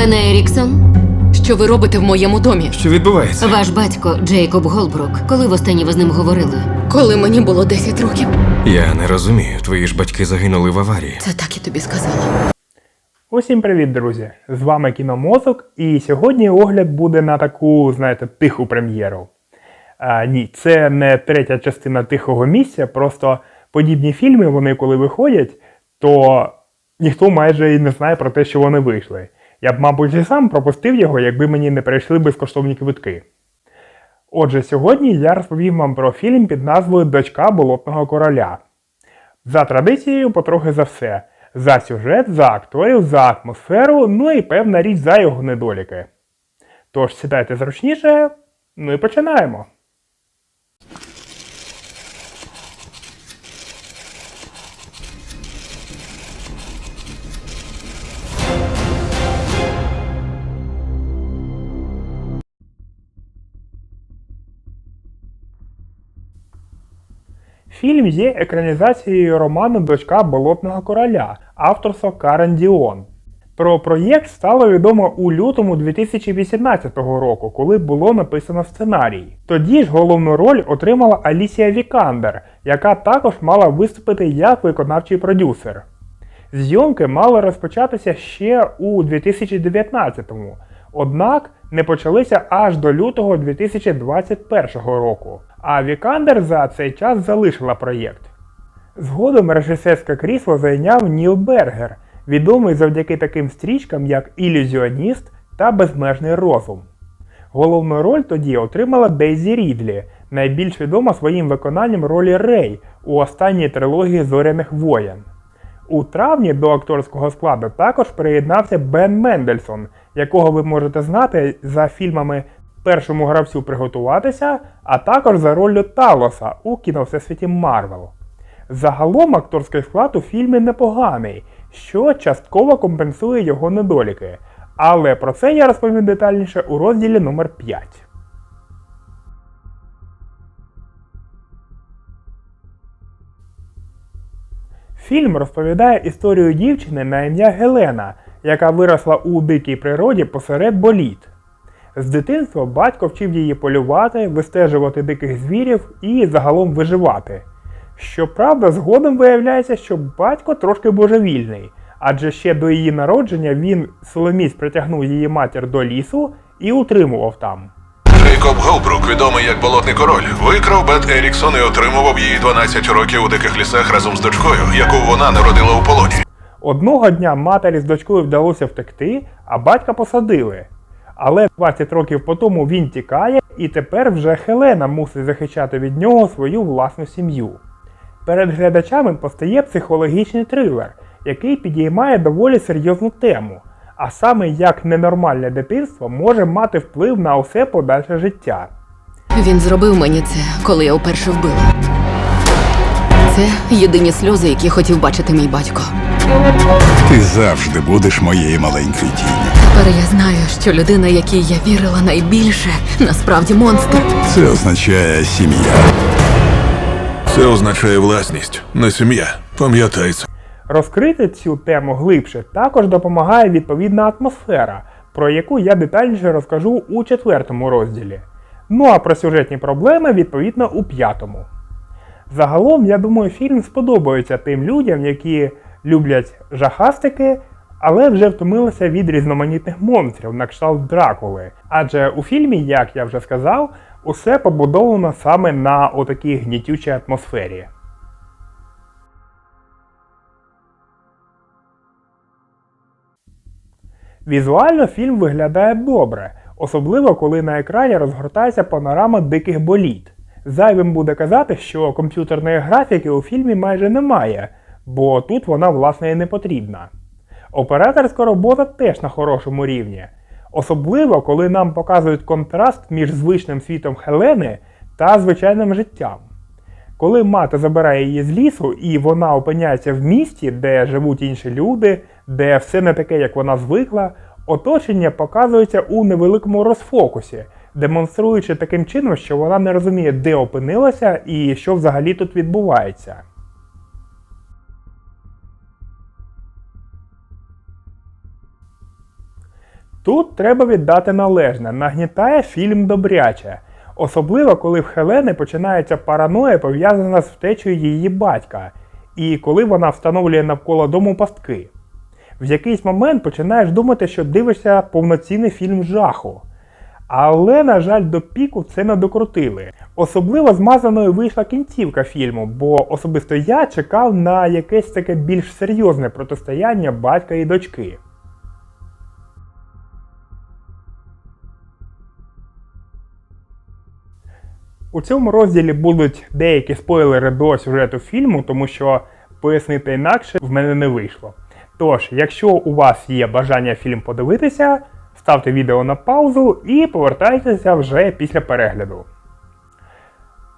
Гелена Еріксон, що ви робите в моєму домі? Що відбувається? Ваш батько Джейкоб Голбрук. Коли востаннє ви з ним говорили? Коли мені було 10 років. Я не розумію. Твої ж батьки загинули в аварії. Це так я тобі сказала. Усім привіт, друзі! З вами Кіномозок, і сьогодні огляд буде на таку, знаєте, тиху прем'єру. А, ні, це не третя частина тихого місця, просто подібні фільми, вони коли виходять, то ніхто майже і не знає про те, що вони вийшли. Я б, мабуть, і сам пропустив його, якби мені не перейшли безкоштовні квитки. Отже, сьогодні я розповім вам про фільм під назвою Дочка болотного короля. За традицією, потрохи за все. За сюжет, за акторів, за атмосферу, ну і певна річ за його недоліки. Тож сідайте зручніше, ну і починаємо. Фільм є екранізацією роману Дочка болотного короля авторства Карен Діон. Про проєкт стало відомо у лютому 2018 року, коли було написано сценарій. Тоді ж головну роль отримала Алісія Вікандер, яка також мала виступити як виконавчий продюсер. Зйомки мали розпочатися ще у 2019-му, однак не почалися аж до лютого 2021 року, а Вікандер за цей час залишила проєкт. Згодом режисерське крісло зайняв Ніл Бергер, відомий завдяки таким стрічкам, як Ілюзіоніст та Безмежний розум. Головну роль тоді отримала Дейзі Рідлі, найбільш відома своїм виконанням ролі Рей у останній трилогії Зоряних воєн. У травні до акторського складу також приєднався Бен Мендельсон, якого ви можете знати за фільмами Першому гравцю приготуватися, а також за роллю Талоса у кіновсесвіті Марвел. Загалом акторський склад у фільмі непоганий, що частково компенсує його недоліки. Але про це я розповім детальніше у розділі номер 5. Фільм розповідає історію дівчини на ім'я Гелена, яка виросла у дикій природі посеред боліт. З дитинства батько вчив її полювати, вистежувати диких звірів і загалом виживати. Щоправда, згодом виявляється, що батько трошки божевільний, адже ще до її народження він силоміць притягнув її матір до лісу і утримував там. Джейкоб Голбрук, відомий як Болотний король, викрав Бет Еріксон і отримував її 12 років у диких лісах разом з дочкою, яку вона народила у полоні. Одного дня матері з дочкою вдалося втекти, а батька посадили. Але 20 років по тому він тікає, і тепер вже Хелена мусить захищати від нього свою власну сім'ю. Перед глядачами постає психологічний трилер, який підіймає доволі серйозну тему, а саме як ненормальне дитинство може мати вплив на усе подальше життя. Він зробив мені це, коли я вперше вбила. Це єдині сльози, які хотів бачити мій батько. Ти завжди будеш моєю маленькою тінню. Тепер я знаю, що людина, якій я вірила найбільше, насправді монстр. Це означає сім'я. Це означає власність, не сім'я. Пам'ятай це. Розкрити цю тему глибше також допомагає відповідна атмосфера, про яку я детальніше розкажу у четвертому розділі. Ну а про сюжетні проблеми відповідно у п'ятому. Загалом, я думаю, фільм сподобається тим людям, які люблять жахастики, але вже втомилися від різноманітних монстрів на кшталт Дракули. Адже у фільмі, як я вже сказав, усе побудовано саме на отакій гнітючій атмосфері. Візуально фільм виглядає добре, особливо коли на екрані розгортається панорама диких боліт. Зайвим буде казати, що комп'ютерної графіки у фільмі майже немає, бо тут вона власне і не потрібна. Операторська робота теж на хорошому рівні, особливо коли нам показують контраст між звичним світом Хелени та звичайним життям. Коли мати забирає її з лісу, і вона опиняється в місті, де живуть інші люди, де все не таке, як вона звикла, оточення показується у невеликому розфокусі, демонструючи таким чином, що вона не розуміє, де опинилася і що взагалі тут відбувається. Тут треба віддати належне, нагнітає фільм добряче. Особливо, коли в Хелени починається параноя, пов'язана з втечею її батька, і коли вона встановлює навколо дому пастки. В якийсь момент починаєш думати, що дивишся повноцінний фільм жаху. Але, на жаль, до піку це не докрутили. Особливо змазаною вийшла кінцівка фільму, бо особисто я чекав на якесь таке більш серйозне протистояння батька і дочки. У цьому розділі будуть деякі спойлери до сюжету фільму, тому що пояснити інакше в мене не вийшло. Тож, якщо у вас є бажання фільм подивитися, ставте відео на паузу і повертайтеся вже після перегляду.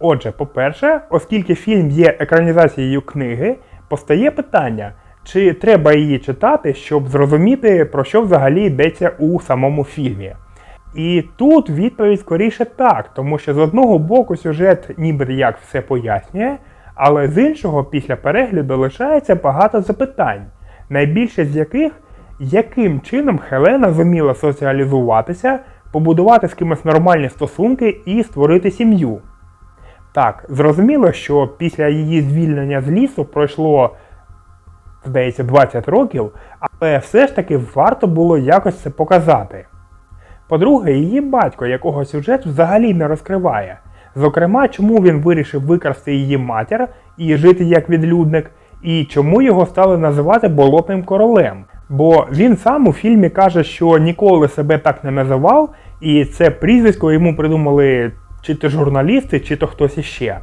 Отже, по-перше, оскільки фільм є екранізацією книги, постає питання, чи треба її читати, щоб зрозуміти, про що взагалі йдеться у самому фільмі. І тут відповідь скоріше так, тому що з одного боку сюжет ніби як все пояснює, але з іншого, після перегляду лишається багато запитань, найбільше з яких яким чином Хелена зуміла соціалізуватися, побудувати з кимось нормальні стосунки і створити сім'ю. Так, зрозуміло, що після її звільнення з лісу пройшло, здається, 20 років, але все ж таки варто було якось це показати. По-друге, її батько, якого сюжет взагалі не розкриває. Зокрема, чому він вирішив викрасти її матір і жити як відлюдник, і чому його стали називати болотним королем. Бо він сам у фільмі каже, що ніколи себе так не називав, і це прізвисько йому придумали чи то журналісти, чи то хтось іще.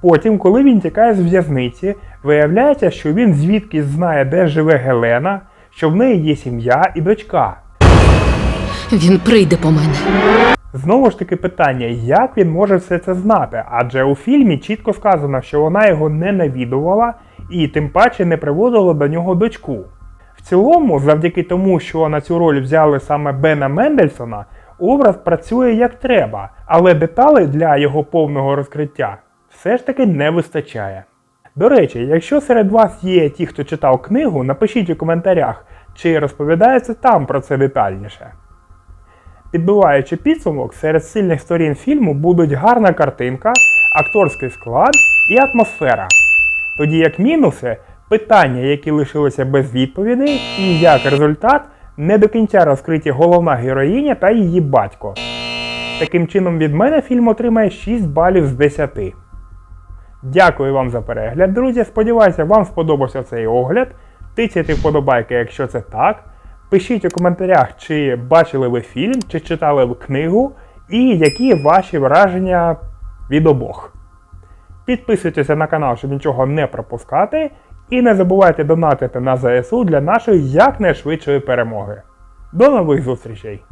Потім, коли він тікає з в'язниці, виявляється, що він звідки знає, де живе Гелена, що в неї є сім'я і дочка. Він прийде по мене. Знову ж таки питання, як він може все це знати? Адже у фільмі чітко сказано, що вона його не навідувала і тим паче не приводила до нього дочку. В цілому, завдяки тому, що на цю роль взяли саме Бена Мендельсона, образ працює як треба, але деталей для його повного розкриття все ж таки не вистачає. До речі, якщо серед вас є ті, хто читав книгу, напишіть у коментарях, чи розповідається там про це детальніше. Підбиваючи підсумок, серед сильних сторін фільму будуть гарна картинка, акторський склад і атмосфера. Тоді як мінуси питання, які лишилися без відповідей, і як результат не до кінця розкриті головна героїня та її батько. Таким чином, від мене фільм отримає 6 балів з 10. Дякую вам за перегляд, друзі. Сподіваюся, вам сподобався цей огляд. Тицяйте вподобайки, якщо це так. Пишіть у коментарях, чи бачили ви фільм, чи читали ви книгу, і які ваші враження від обох. Підписуйтеся на канал, щоб нічого не пропускати. І не забувайте донатити на ЗСУ для нашої якнайшвидшої перемоги. До нових зустрічей!